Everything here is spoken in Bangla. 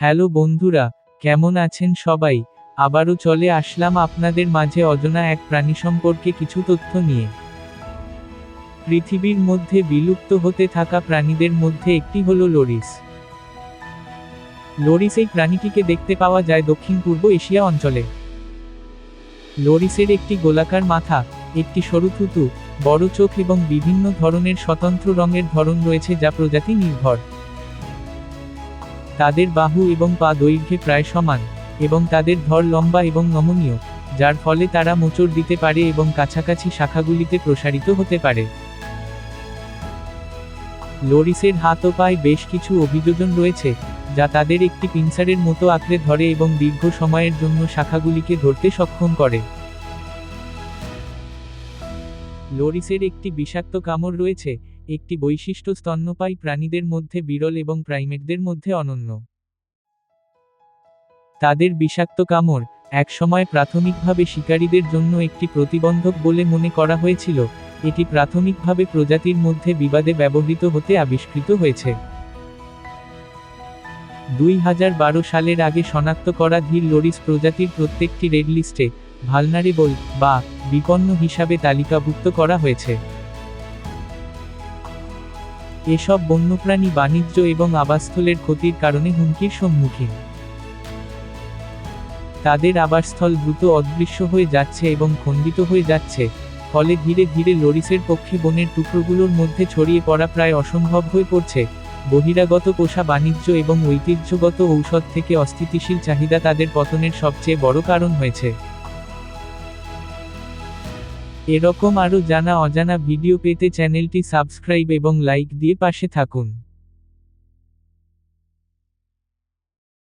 হ্যালো বন্ধুরা, কেমন আছেন সবাই? আবারও চলে আসলাম আপনাদের মাঝে অজানা এক প্রাণী সম্পর্কে কিছু তথ্য নিয়ে। পৃথিবীর মধ্যে বিলুপ্ত হতে থাকা প্রাণীদের মধ্যে একটি হলো লরিস। লরিস এই প্রাণীটিকে দেখতে পাওয়া যায় দক্ষিণ পূর্ব এশিয়া অঞ্চলে। লরিসের একটি গোলাকার মাথা, একটি সরু থুতু, বড় চোখ এবং বিভিন্ন ধরনের স্বতন্ত্র রঙের ধরন রয়েছে যা প্রজাতি নির্ভর। তাদের বাহু এবং পা দৈর্ঘ্যে প্রায় সমান, এবং তাদের ধর লম্বা এবং নমনীয়, যার ফলে তারা মোচড় দিতে পারে এবং কাছাকাছি শাখাগুলিতে প্রসারিত হতে পারে। লরিসের হাত ও পায়ে বেশ কিছু অভিযোজন রয়েছে, যা তাদের একটি পিনসারের মতো আঁকড়ে ধরে এবং দীর্ঘ সময়ের জন্য শাখাগুলিকে ধরতে সক্ষম করে। লরিসের একটি বিষাক্ত কামড় রয়েছে একটি বৈশিষ্ট্য স্তন্যপায়ী প্রাণীদের মধ্যে বিরল এবং প্রাইমেটদের মধ্যে অনন্য। তাদের বিষাক্ত কামড় একসময় প্রাথমিকভাবে শিকারীদের জন্য একটি প্রতিবন্ধক বলে মনে করা হয়েছিল। এটি প্রাথমিকভাবে প্রজাতির মধ্যে বিবাদে ব্যবহৃত হতে আবিষ্কৃত হয়েছে। দুই হাজার বারো সালের আগে শনাক্ত করা ধীর লরিস প্রজাতির প্রত্যেকটি রেড লিস্টে ভালনারেবল বা বিপন্ন হিসাবে তালিকাভুক্ত করা হয়েছে। এসব বন্যপ্রাণী বাণিজ্য এবং আবাসস্থলের ক্ষতির কারণে হুমকির সম্মুখীন। তাদের আবাসস্থল দ্রুত অদৃশ্য হয়ে যাচ্ছে এবং খণ্ডিত হয়ে যাচ্ছে, ফলে ধীরে ধীরে লরিসের পক্ষে বনের টুকরোগুলোর মধ্যে ছড়িয়ে পড়া প্রায় অসম্ভব হয়ে পড়ছে। বহিরাগত পোষা বাণিজ্য এবং ঐতিহ্যগত ঔষধ থেকে অস্থিতিশীল চাহিদা তাদের পতনের সবচেয়ে বড় কারণ হয়েছে। এরকম আরও জানা অজানা ভিডিও পেতে চ্যানেলটি সাবস্ক্রাইব এবং লাইক দিয়ে পাশে থাকুন।